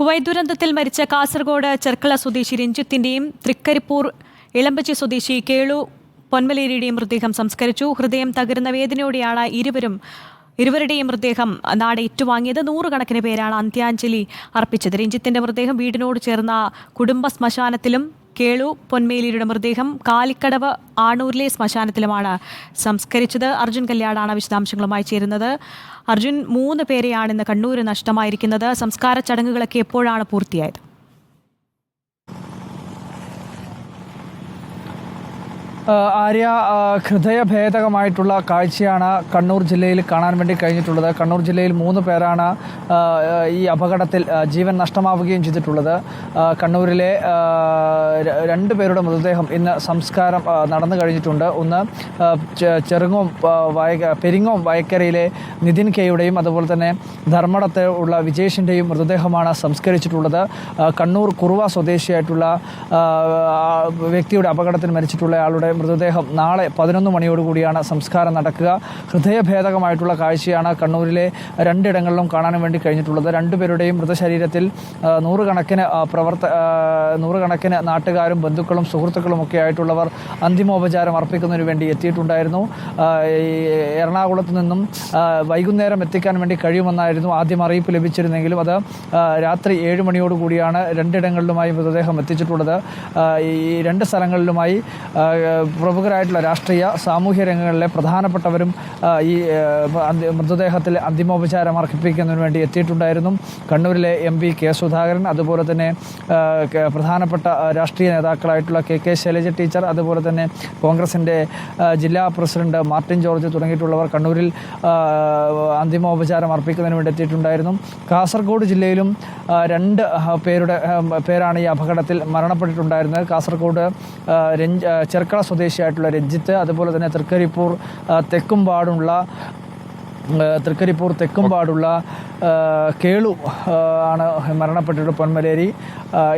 Kuwait ദുരന്തത്തിൽ മരിച്ച കാസർഗോഡ് ചെർക്കള സ്വദേശി രഞ്ജിത്തിന്റെയും തൃക്കരിപ്പൂർ ഇളമ്പച്ചി സ്വദേശി കേളു പൊന്മലേരിയുടെയും മൃതദേഹം സംസ്കരിച്ചു. ഹൃദയം തകരുന്ന വേദനയോടെയാണ് ഇരുവരും ഇരുവരുടെയും മൃതദേഹം നാട് ഏറ്റുവാങ്ങിയത് നൂറുകണക്കിന് പേരാണ് അന്ത്യാഞ്ജലി അർപ്പിച്ചത്. രഞ്ജിത്തിന്റെ മൃതദേഹം വീടിനോട് ചേർന്ന കുടുംബ ശ്മശാനത്തിലും കേളു പൊന്മേലിയുടെ മൃതദേഹം കാലിക്കടവ് ആണൂരിലെ ശ്മശാനത്തിലുമാണ് സംസ്കരിച്ചത്. അർജുൻ കല്യാണാണ് വിശദാംശങ്ങളുമായി ചേരുന്നത്. അർജുൻ മൂന്ന് പേരെയാണ് ഇന്ന് കണ്ണൂർ നഷ്ടമായിരിക്കുന്നത്. സംസ്കാര ചടങ്ങുകളൊക്കെ എപ്പോഴാണ് പൂർത്തിയായത്? ആര്യ ഹൃദയഭേദകമായിട്ടുള്ള കാഴ്ചയാണ് കണ്ണൂർ ജില്ലയിൽ കാണാൻ വേണ്ടി കഴിഞ്ഞിട്ടുള്ളത്. കണ്ണൂർ ജില്ലയിൽ മൂന്ന് പേരാണ് ഈ അപകടത്തിൽ ജീവൻ നഷ്ടമാവുകയും ചെയ്തിട്ടുള്ളത്. കണ്ണൂരിലെ രണ്ട് പേരുടെ മൃതദേഹം ഇന്ന് സംസ്കാരം നടന്നു കഴിഞ്ഞിട്ടുണ്ട്. ഒന്ന് ചെറുങ്ങോം ആ, വയ പെരിങ്ങോം വയക്കരയിലെ നിതിൻ കെയുടെയും അതുപോലെ തന്നെ ധർമ്മടത്തെ ഉള്ള വിജേഷിന്റെയും മൃതദേഹമാണ് സംസ്കരിച്ചിട്ടുള്ളത്. കണ്ണൂർ കുറുവ സ്വദേശിയായിട്ടുള്ള വ്യക്തിയുടെ അപകടത്തിൽ മരിച്ചിട്ടുള്ള ആളുടെ മൃതദേഹം നാളെ പതിനൊന്ന് മണിയോടുകൂടിയാണ് സംസ്കാരം നടക്കുക. ഹൃദയഭേദകമായിട്ടുള്ള കാഴ്ചയാണ് കണ്ണൂരിലെ രണ്ടിടങ്ങളിലും കാണാൻ വേണ്ടി കഴിഞ്ഞിട്ടുള്ളത്. രണ്ടുപേരുടെയും മൃതശരീരത്തിൽ നൂറുകണക്കിന് പ്രവർത്ത നൂറുകണക്കിന് നാട്ടുകാരും ബന്ധുക്കളും സുഹൃത്തുക്കളും ഒക്കെ ആയിട്ടുള്ളവർ അന്തിമോപചാരം അർപ്പിക്കുന്നതിന് വേണ്ടി എത്തിയിട്ടുണ്ടായിരുന്നു. എറണാകുളത്ത് നിന്നും വൈകുന്നേരം എത്തിക്കാൻ വേണ്ടി കഴിയുമെന്നായിരുന്നു ആദ്യം അറിയിപ്പ് ലഭിച്ചിരുന്നെങ്കിലും അത് രാത്രി ഏഴ് മണിയോടുകൂടിയാണ് രണ്ടിടങ്ങളിലുമായി മൃതദേഹം എത്തിച്ചിട്ടുള്ളത്. ഈ രണ്ട് സ്ഥലങ്ങളിലുമായി പ്രമുഖരായിട്ടുള്ള രാഷ്ട്രീയ സാമൂഹ്യ രംഗങ്ങളിലെ പ്രധാനപ്പെട്ടവരും ഈ മൃതദേഹത്തിൽ അന്തിമോപചാരം അർപ്പിക്കുന്നതിന് വേണ്ടി എത്തിയിട്ടുണ്ടായിരുന്നു. കണ്ണൂരിലെ എം പി കെ സുധാകരൻ അതുപോലെ തന്നെ പ്രധാനപ്പെട്ട രാഷ്ട്രീയ നേതാക്കളായിട്ടുള്ള കെ കെ ശൈലജ ടീച്ചർ അതുപോലെ തന്നെ കോൺഗ്രസിന്റെ ജില്ലാ പ്രസിഡന്റ് മാർട്ടിൻ ജോർജ് തുടങ്ങിയിട്ടുള്ളവർ കണ്ണൂരിൽ അന്തിമോപചാരം അർപ്പിക്കുന്നതിന് വേണ്ടി എത്തിയിട്ടുണ്ടായിരുന്നു. കാസർഗോഡ് ജില്ലയിലും രണ്ട് പേരുടെ പേരാണ് ഈ അപകടത്തിൽ മരണപ്പെട്ടിട്ടുണ്ടായിരുന്നത്. കാസർഗോഡ് ചെർക്കള സ്വദേശിയായിട്ടുള്ള രഞ്ജിത്ത് അതുപോലെ തന്നെ തൃക്കരിപ്പൂർ തെക്കുംപാടുള്ള തൃക്കരിപ്പൂർ തെക്കുംപാടുള്ള കേളു ആണ് മരണപ്പെട്ടിട്ട് പൊന്മലേരി.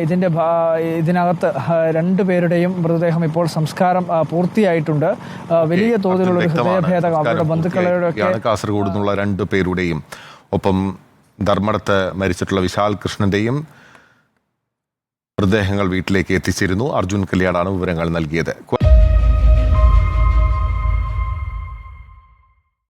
ഇതിന്റെ ഇതിനകത്ത് രണ്ടു പേരുടെയും മൃതദേഹം ഇപ്പോൾ സംസ്കാരം പൂർത്തിയായിട്ടുണ്ട്. വലിയ തോതിലുള്ള ഒരു വ്യക്തമാണ്. അവരുടെ ബന്ധുക്കളുടെ കാസർഗോഡ് നിന്നുള്ള രണ്ടു പേരുടെയും ഒപ്പം ധർമ്മടത്ത് മരിച്ചിട്ടുള്ള വിശാൽ കൃഷ്ണന്റെയും മൃതദേഹങ്ങൾ വീട്ടിലേക്ക് എത്തിച്ചിരുന്നു. അർജുൻ കല്യാണാണ് വിവരങ്ങൾ നൽകിയത്.